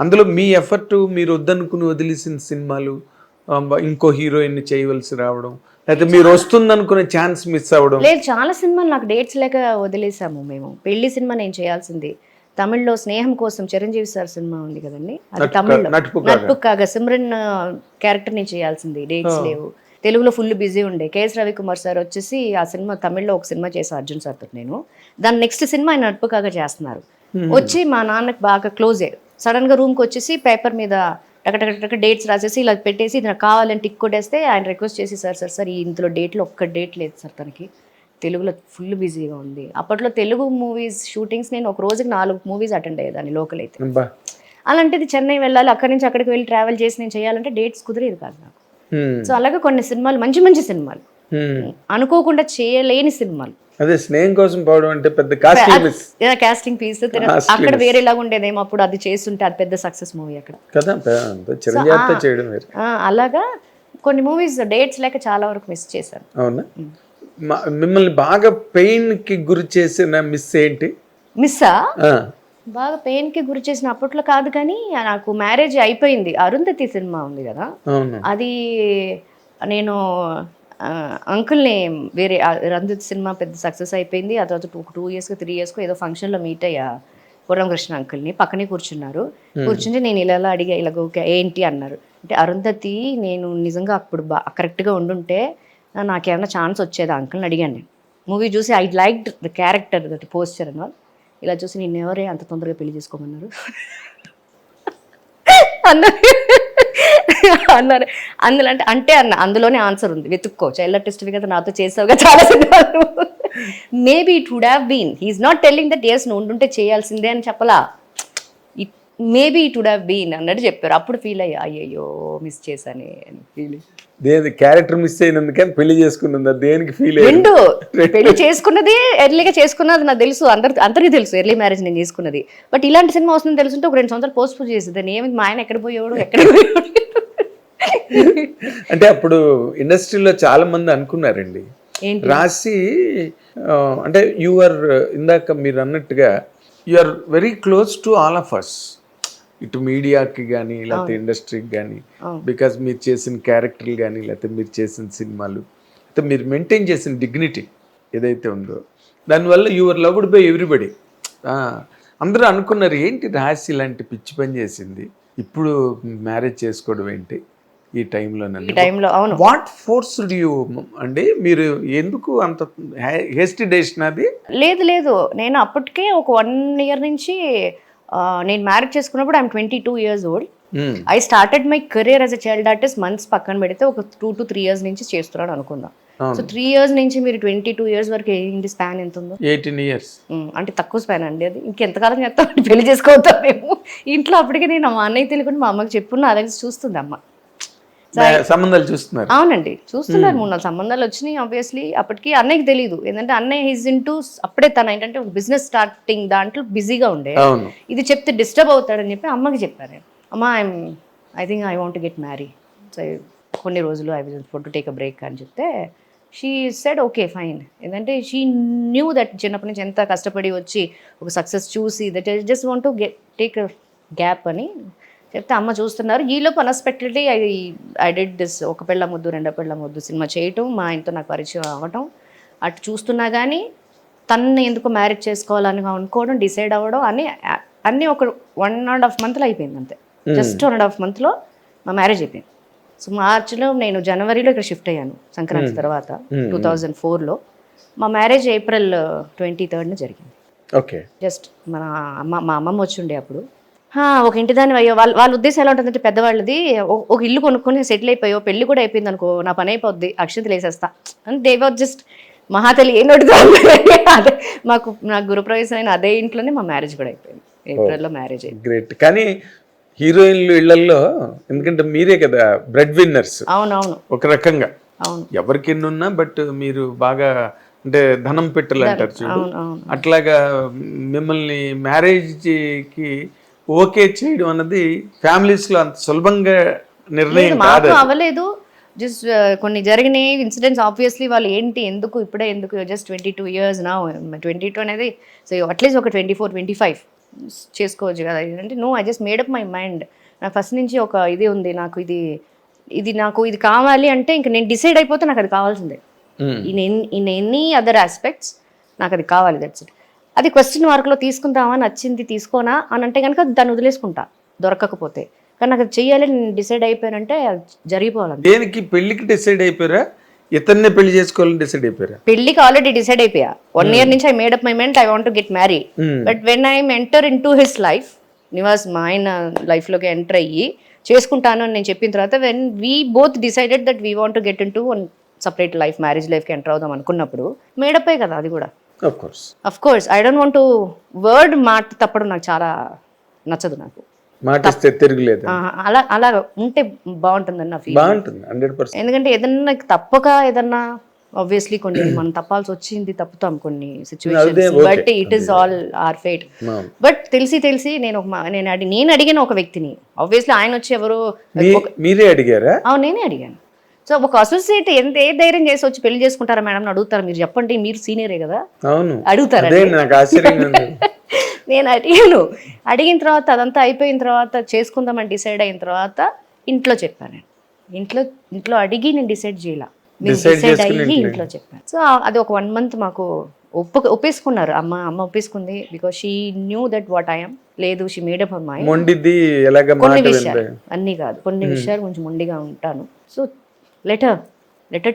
అందులో మీ ఎఫర్ట్ మీరు వద్దనుకుని వదిలేసిన సినిమాలు ఇంకో హీరోయిన్ చేయవలసి రావడం లేకపోతే మీరు వస్తుందనుకునే ఛాన్స్ మిస్ అవ్వడం. లేదు చాలా సినిమాలు నాకు డేట్స్ లేక వదిలేసాము మేము. పెళ్ళి సినిమా నేను చేయాల్సింది. తమిళ్ళో స్నేహం కోసం చిరంజీవి సార్ సినిమా ఉంది కదండి? అది నటుపు కాగా. నట్టు కాగా సిమ్రన్ క్యారెక్టర్ నేను చేయాల్సింది డేట్స్ లేవు. తెలుగులో ఫుల్ బిజీ ఉండే. కేఎస్ రవికుమార్ సార్ వచ్చేసి ఆ సినిమా తమిళ్ళో ఒక సినిమా చేసా అర్జున్ సార్తో నేను. దాని నెక్స్ట్ సినిమా ఆయన నటుపు కాగా చేస్తున్నారు. వచ్చి మా నాన్నకి బాగా క్లోజే సడన్గా రూమ్కి వచ్చేసి పేపర్ మీద టక డేట్స్ రాసేసి ఇలా పెట్టేసి ఇది నాకు కావాలని టిక్ కొట్టేస్తే ఆయన రిక్వెస్ట్ చేసి సార్ సార్ సార్ ఈ ఇందులో డేట్లో ఒక్క డేట్ లేదు సార్ తనకి తెలుగులో ఫుల్ బిజీగా ఉంది అప్పట్లో తెలుగు మూవీస్ షూటింగ్స్ నేను ఒక రోజుకి నాలుగు మూవీస్ అటెండ్ అయ్యేదాన్ని లోకల్ అయితే. అలాంటిది చెన్నై వెళ్ళాలి అక్కడి నుంచి అక్కడికి వెళ్ళి ట్రావెల్ చేసి నేను చేయాలంటే డేట్స్ కుదిరేది కాదు నాకు. సో అలాగే కొన్ని సినిమాలు మంచి మంచి సినిమాలు. అనుకోకుండా చేయలేని సినిమాలు. అదే స్నేహం కోసం పోవడం అంటే పెద్ద కాస్టింగ్ కాస్టింగ్ పీస్ అక్కడ వేరేలాగా ఉండేదేమో అప్పుడు అది చేస్తుంటే అది పెద్ద సక్సెస్ మూవీ అక్కడ. కదా చిరంజీవితో చేయడం వేరు. అలాగా కొన్ని మూవీస్ డేట్స్ లేక చాలా వరకు మిస్ చేశాను. అవునా? మా- మిమ్మల్ని బాగా పెయిన్కి గురి చేసిన మిస్ ఏంటి? మిస్సా ఆ, బాగా పెయిన్కి గురి చేసిన అప్పట్లో కాదు కానీ నాకు మ్యారేజ్ అయిపోయింది. అరుంధతి సినిమా ఉంది కదా. అది నేను అంకుల్ని వేరే రంజిత్ సినిమా పెద్ద సక్సెస్ అయిపోయింది. ఆ తర్వాత ఒక టూ ఇయర్స్కి త్రీ ఇయర్స్కి ఏదో ఫంక్షన్లో మీట్ అయ్యా పూర్ణకృష్ణ అంకుల్ని. పక్కనే కూర్చున్నారు. కూర్చుంటే నేను ఇలా ఇలా అడిగా ఇలా ఓకే ఏంటి అన్నారు. అంటే అరుంధతి నేను నిజంగా అప్పుడు బా కరెక్ట్గా ఉండుంటే నాకేమైనా ఛాన్స్ వచ్చేదా? అంకుల్ని అడిగాను నేను. మూవీ చూసి I like the character that posture అన్న ఇలా చూసి నేను ఎవరే అంత తొందరగా పెళ్ళి చేసుకోమన్నారు? అన్న అన్నారు. అందులో అంటే అంటే అన్న అందులోనే ఆన్సర్ ఉంది. వెతుక్కో. చైల్డ్ ఆర్టిస్ట్వి కదా నాతో చేసావుగా చాలా సినిమాలు. Maybe it would have been he's not telling that yes నువ్వు ఉండుంటే చేయాల్సిందే అని చెప్పలా. Maybe it would have been అన్నట్టు చెప్పారు. అప్పుడు ఫీల్ అయ్యా అయ్యయ్యో మిస్ చేశానే అని ఫీలింగ్ దేని క్యారెక్టర్ మిస్ అయినందుకని పెళ్ళి చేసుకున్నదా దేనికి ఫీల్ అయ్యింది రెండు పెళ్ళి చేసుకున్నది ఎర్లీగా చేసుకున్నది నాకు తెలుసు అందరికి అందరికీ తెలుసు ఎర్లీ మ్యారేజ్ నేను చేసుకున్నది. బట్ ఇలాంటి సినిమా వస్తుందని తెలుసుంటే ఒక రెండు సంవత్సరాలు పోస్ట్ పోన్ చేసేదాన్ని ఏమి మా ఆయన ఎక్కడ పోయేవాడు? ఎక్కడ పోయేవాడు? అంటే అప్పుడు ఇండస్ట్రీలో చాలా మంది అనుకున్నారండి. రాసి అంటే యు ఆర్ ఇందాక మీరు అన్నట్టుగా you are very close to all of us ఇటు మీడియాకి కానీ లేకపోతే ఇండస్ట్రీకి కానీ బికాజ్ మీరు చేసిన క్యారెక్టర్లు కానీ లేకపోతే మీరు చేసిన సినిమాలు అయితే మీరు మెయింటైన్ చేసిన డిగ్నిటీ ఏదైతే ఉందో దానివల్ల యువర్ లవ్డ్ బై ఎవ్రీబడి అందరూ అనుకున్నారు ఏంటి రాసి ఇలాంటి పిచ్చి పని చేసింది? ఇప్పుడు మ్యారేజ్ చేసుకోవడం ఏంటి ఈ టైంలో టైంలో అవును. వాట్ ఫోర్స్డ్ యూ అండి మీరు ఎందుకు అంత హేస్టీ డెసిషన్ అది? లేదు లేదు. నేను అప్పటికే ఒక వన్ ఇయర్ నుంచి నేను మ్యారేజ్ చేసుకున్నప్పుడు I'm twenty two years old. I started my career as a child artist months పక్కన పెడితే ఒక టూ టు త్రీ ఇయర్స్ నుంచి చేస్తున్నాను అనుకుందాం. సో త్రీ ఇయర్స్ నుంచి మీరు ట్వంటీ టూ ఇయర్స్ వరకు ఏంటి స్పాన్ ఎంత ఉందో? ఎయిటీన్ ఇయర్స్ ఉమ్, అంటే తక్కువ స్పాన్ అండి అది. ఇంకెంతకాలం చేస్తాం? పెళ్ళి చేసుకోవద్దాం మేము. ఇంట్లో అప్పటికే నేను మా అన్నయ్య తెలియకుండా మా అమ్మకి చెప్పు నా దగ్గర చూస్తుంది అమ్మ. సంబంధాలు చూస్తున్నారు. అవునండి. చూస్తున్నారు మూడు నాలుగు సంబంధాలు వచ్చినాయి ఆబ్వియస్లీ అప్పటికి అన్నయ్యకి తెలియదు ఏంటంటే అన్నయ్య హిజ్ ఇన్ అప్పుడే తన ఏంటంటే ఒక బిజినెస్ స్టార్టింగ్ దాంట్లో బిజీగా ఉండే. ఇది చెప్తే డిస్టర్బ్ అవుతాడని చెప్పి అమ్మకి చెప్పాను అమ్మ I'm I think I want get marry so కొన్ని రోజులు I want to take a break అని చెప్తే షీ సెడ్ ఓకే ఫైన్ ఎందుకంటే షీ న్యూ దట్ చిన్నప్పటి నుంచి ఎంత కష్టపడి వచ్చి ఒక సక్సెస్ చూసి that just want to get take gap అని చెప్తే అమ్మ చూస్తున్నారు. ఈలోపు unexpectedly I I did this ఒక పెళ్ళ ముద్దు రెండో పెళ్ళ ముద్దు సినిమా చేయటం మా ఆయనతో నాకు పరిచయం అవ్వటం అటు చూస్తున్నా కానీ తన్ని ఎందుకు మ్యారేజ్ చేసుకోవాలని అనుకోవడం డిసైడ్ అవ్వడం అన్ని అన్నీ ఒక వన్ అండ్ హాఫ్ మంత్లో అయిపోయింది అంతే. జస్ట్ వన్ అండ్ హాఫ్ మంత్లో మా మ్యారేజ్ అయిపోయింది. సో మార్చిలో నేను జనవరిలో ఇక్కడ షిఫ్ట్ అయ్యాను సంక్రాంతి తర్వాత టూ థౌజండ్ ఫోర్లో. మా మ్యారేజ్ ఏప్రిల్ ట్వంటీ థర్డ్న జరిగింది. ఓకే. జస్ట్ మన అమ్మ మా అమ్మమ్మ వచ్చి ఉండే అప్పుడు. "హా, ఒక ఇంటి దాని అయ్యో వాళ్ళ వాళ్ళ ఉద్దేశం ఎలా ఉంటుందంటే పెద్దవాళ్ళది "ఓ- ఒక ఇల్లు కొనుక్కొని సెటిల్ అయిపోయో పెళ్ళి కూడా అయిపోయింది అనుకో నా పని అయిపోద్ది అక్షంతలు వేసేస్తా. అని దే వాజ్ జస్ట్ ఏం నడుతా అదే మాకు నా గురుప్రవేశం అయిన అదే ఇంట్లోనే మా మ్యారేజ్ కూడా అయిపోయింది. ఏప్రిల్లో మ్యారేజ్ అయింది గ్రేట్. కానీ హీరోయిన్లు ఇళ్ళల్లో ఎందుకంటే మీరే కదా బ్రెడ్ విన్నర్స్ అవునవును. ఒక రకంగా. అవును. ఎవరికి ఎన్ని ఉన్నా బట్ మీరు బాగా అంటే ధనం పెట్టలు అంటారు చూడు. అట్లాగా మిమ్మల్ని మ్యారేజ్కి ఓకే చేయడం అన్నది families లో అంత సులభంగా నిర్ణయం కాదు అవ్వలేదు. జస్ట్ కొన్ని జరిగినాయి ఇన్సిడెంట్స్ ఆబ్వియస్లీ వాళ్ళు ఏంటి ఎందుకు ఇప్పుడే ఎందుకు జస్ట్ ట్వంటీ టూ ఇయర్స్ నా ట్వంటీ టూ అనేది సో అట్లీస్ట్ ఒక ట్వంటీ ఫోర్ ట్వంటీ ఫైవ్ చేసుకోవచ్చు కదా. అంటే no I just made up my mind నాకు ఫస్ట్ నుంచి ఒక ఇది ఉంది నాకు ఇది ఇది నాకు ఇది కావాలి అంటే ఇంక నేను డిసైడ్ అయిపోతే నాకు అది కావాల్సిందే. In an- in any other aspects నాకు అది కావాలి దట్స్ ఇట్ అది క్వశ్చన్ మార్క్లో తీసుకుందామా? నచ్చింది తీసుకోనా? అని అంటే కనుక దాన్ని వదిలేసుకుంటా. దొరకకపోతే. కానీ నాకు అది చెయ్యాలి నేను డిసైడ్ అయిపోయానంటే అది జరిగిపోవాలి దేనికి? పెళ్ళికి డిసైడ్ అయిపోయారా? ఇతన్నే పెళ్ళి చేసుకోవాలని డిసైడ్ అయిపోయారా? పెళ్ళికి ఆల్రెడీ డిసైడ్ అయిపోయా. వన్ ఇయర్ నుంచి I made up my mind I want get marry Hmm. But when I enter in to his life Nivas మా ఆయన లైఫ్లోకి ఎంటర్ అయ్యి చేసుకుంటాను అని నేను చెప్పిన తర్వాత when we both decided that we want get in to one separate life marriage లైఫ్కి ఎంటర్ అవుదాం అనుకున్నప్పుడు మేడప్పే కదా అది కూడా. Of course of course I don't want word మాట తప్పడం నాకు చాలా నచ్చదు నాకు. మాట ఇస్తే తిరగలేదు? అలా అలా ఉంటే బాగుంటుందని నా ఫీల్ బాగుంటుంది హండ్రెడ్ పర్సెంట్ ఎందుకంటే ఏదన్నా తప్పక ఏదన్నా ఆబ్వియస్లీ కొన్ని మనం తప్పాల్సి వచ్చింది తప్పుతాం కొన్ని situations. But it is all our fate but తెలిసి తెలిసి నేను ఒక నేను అడిగి నేను అడిగిన ఒక వ్యక్తిని ఆబ్వియస్లీ ఆయన వచ్చి ఎవరు మీరే అడిగారా? నేనే అడిగాను. సో ఒక అసోసియేట్ ఎంత ఏ ధైర్యం చేసి వచ్చి పెళ్ళి చేసుకుంటారా మేడం అడుగుతారా. మీరు చెప్పండి మీరు సీనియరే కదా? అవును. అడుగుతారా? నేను అడిగాను. అడిగిన తర్వాత అదంతా అయిపోయిన తర్వాత చేసుకుందామని డిసైడ్ అయిన తర్వాత ఇంట్లో చెప్పాను. ఇంట్లో ఇంట్లో అడిగి నేను డిసైడ్ చేయాల? Decide డిసైడ్ అయ్యి ఇంట్లో. చెప్పాను. సో అది ఒక వన్ మంత్ మాకు ఒప్పు ఒప్పేసుకున్నారు. అమ్మ అమ్మ ఒప్పేసుకుంది because she knew that what I'm లేదు she made up up my మొండిది ఎలాగ కొన్ని విషయాలు. అన్నీ కాదు. కొన్ని విషయాలు కొంచెం మొండిగా ఉంటాను. So later later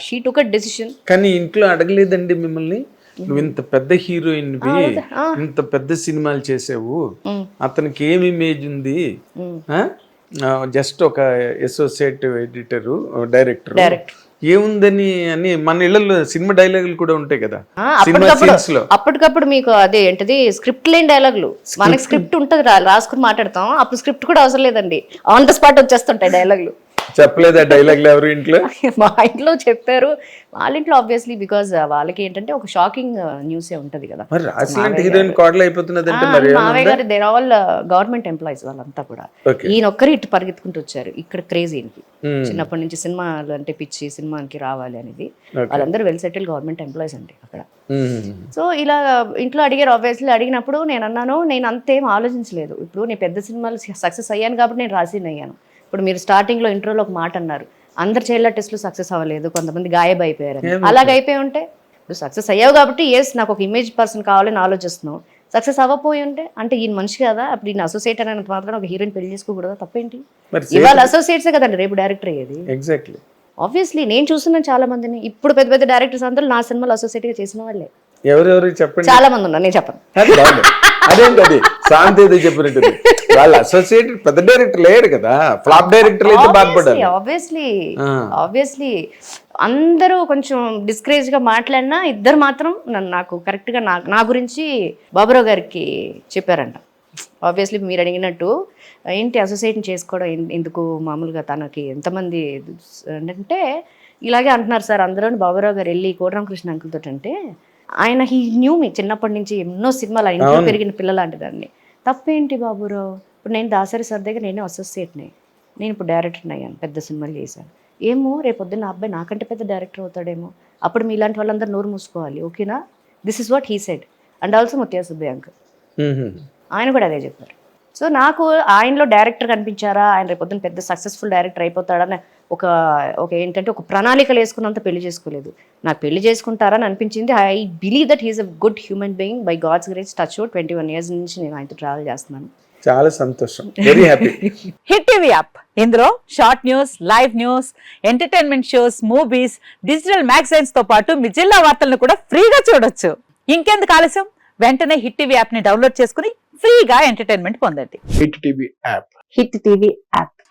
she took a decision కానీ ఇంట్లో అడగలేదండి మిమ్మల్ని. నువ్వు ఇంత పెద్ద హీరోయిన్ ఆ. ఇంత పెద్ద సినిమాలు చేసావు. అతనికి ఏం ఇమేజ్ ఉంది? జస్ట్ ఒక అసోసియేట్ ఎడిటర్ డైరెక్టర్. ఏముందని అని మన ఇళ్ళలో సినిమా డైలాగులు కూడా ఉంటాయి కదా. సినిమా అప్పటికప్పుడు సీన్స్లో. అప్పటికప్పుడు మీకు అదే ఏంటిది? స్క్రిప్ట్ లేని డైలాగులు మనకి స్క్రిప్ట్ ఉంటుంది రా రాసుకుని మాట్లాడతాం. అప్పుడు స్క్రిప్ట్ కూడా అవసరం లేదండి. ఆన్ ద స్పాట్ వచ్చేస్తుంటాయి డైలాగులు చెప్పలేదా డైలాగులు ఎవరు ఇంట్లో? మా ఇంట్లో చెప్పారు. వాళ్ళ ఇంట్లో ఆబ్వియస్లీ బికాజ్ వాళ్ళకి ఏంటంటే ఒక షాకింగ్ న్యూసే ఉంటది కదా. మరి రాసిలాంటి హీరోయిన్ కోడలు అయిపోతున్నది మావయ్య గారు దేర్ ఆల్ గవర్నమెంట్ ఎంప్లాయీస్ వాళ్ళంతా కూడా. ఈయన ఒక్కరు ఇటు పరిగెత్తుకుంటూ వచ్చారు. ఇక్కడ క్రేజ్ Hmm. చిన్నప్పటి నుంచి సినిమాలు అంటే పిచ్చి సినిమాకి రావాలి అనేది. వాళ్ళందరూ వెల్ సెటిల్ గవర్నమెంట్ ఎంప్లాయీస్ అండి అక్కడ. మ్మ్. సో ఇలా ఇంట్లో అడిగారు ఆబ్వియస్లీ అడిగినప్పుడు నేను అన్నాను నేను అంతేం ఆలోచించలేదు. ఇప్పుడు నేను పెద్ద సినిమాలు సక్సెస్ అయ్యాను కాబట్టి నేను రాసిన అయ్యాను. ఇప్పుడు మీరు స్టార్టింగ్లో ఇంట్రోలో ఒక మాట అన్నారు. అందరు చైల్డ్ టెస్ట్లు సక్సెస్ అవ్వలేదు కొంతమంది గాయబ్ అయిపోయారు అని. అలాగ అయిపోయి ఉంటే ఇప్పుడు సక్సెస్ అయ్యావు కాబట్టి ఎస్ నాకు ఒక ఇమేజ్ పర్సన్ కావాలని ఆలోచిస్తున్నావు. సక్సెస్ అవ్వపోయి ఉంటే అంటే ఈయన మనిషి కదా అప్పుడు ఈయన అసోసియేట్ అయినంత మాత్రం ఒక హీరోయిన్ పెళ్ళి చేసుకోకూడదా? తప్పేంటి? ఇవాళ అసోసియేట్సే కదండి? రేపు డైరెక్టర్ అయ్యేది. ఎగ్జాక్ట్లీ ఆబ్వియస్లీ నేను చూస్తున్నాను చాలా మందిని ఇప్పుడు పెద్ద పెద్ద డైరెక్టర్స్ అందరూ నా సినిమాలో అసోసియేట్గా చేసిన వాళ్ళే. ఎవరెవరు చెప్పండి? చాలా మంది ఉన్నారు నేను చెప్పను. అదేంటి శాంతి ఏదో చెప్పినట్టు వాళ్ళ అసోసియేట్ పెద్ద డైరెక్టర్ లేడు కదా ఫ్లాప్ డైరెక్టర్ అయితే బాధపడ్డారు ఆబ్వియస్లీ. ఆబ్వియస్లీ అందరూ కొంచెం డిస్కరేజ్గా మాట్లాడినా ఇద్దరు మాత్రం నన్ను నాకు కరెక్ట్గా నా గురించి బాబురావు గారికి చెప్పారంట. ఆబ్వియస్లీ మీరు అడిగినట్టు ఏంటి అసోసియేట్ చేసుకోవడం ఎందుకు మామూలుగా తనకి ఎంతమంది అంటే ఇలాగే అంటున్నారు సార్ అందరూ బాబురావు గారు వెళ్ళి కోటరామకృష్ణ అంకుల్ తోటి అంటే ఆయన హీ న్యూ మీ చిన్నప్పటి నుంచి ఎన్నో సినిమాలు ఇంట్లో పెరిగిన పిల్లలాంటి దాన్ని తప్పేంటి బాబురావు? ఇప్పుడు నేను దాసరి సార్ దగ్గర నేను అసోసియేట్ని నేను ఇప్పుడు డైరెక్టర్ని అయ్యాను పెద్ద సినిమాలు చేశాను. ఏమో రేపు పొద్దున్న అబ్బాయి నాకంటే పెద్ద డైరెక్టర్ అవుతాడేమో. అప్పుడు మీలాంటి వాళ్ళందరూ నోరు మూసుకోవాలి ఓకేనా? This is what he said and also Mutya Subbaiah. ఆయన కూడా అదే చెప్పారు. సో నాకు ఆయనలో డైరెక్టర్ కనిపించారా? ఆయన రేపు పొద్దున్న పెద్ద సక్సెస్ఫుల్ డైరెక్టర్ అయిపోతాడని ఒక ఒక ఏంటంటే ఒక ప్రణాళికలు వేసుకున్నంత పెళ్ళి చేసుకోలేదు. నాకు పెళ్ళి చేసుకుంటారని అనిపించింది. I believe that he's a good human being by God's grace touch twenty one years నుంచి నేను ఆయనతో ట్రావెల్ చేస్తున్నాను. చాలా సంతోషం. Very happy hit TV app ఇందులో short news live news entertainment shows movies digital మ్యాగజైన్స్తో పాటు మీ జిల్లా వార్తలను కూడా ఫ్రీగా చూడొచ్చు. ఇంకెందుకు ఆలస్యం? వెంటనే హిట్ టీవీ యాప్ని డౌన్లోడ్ చేసుకుని ఫ్రీగా ఎంటర్టైన్మెంట్ పొందండి. Hit TV app hit TV app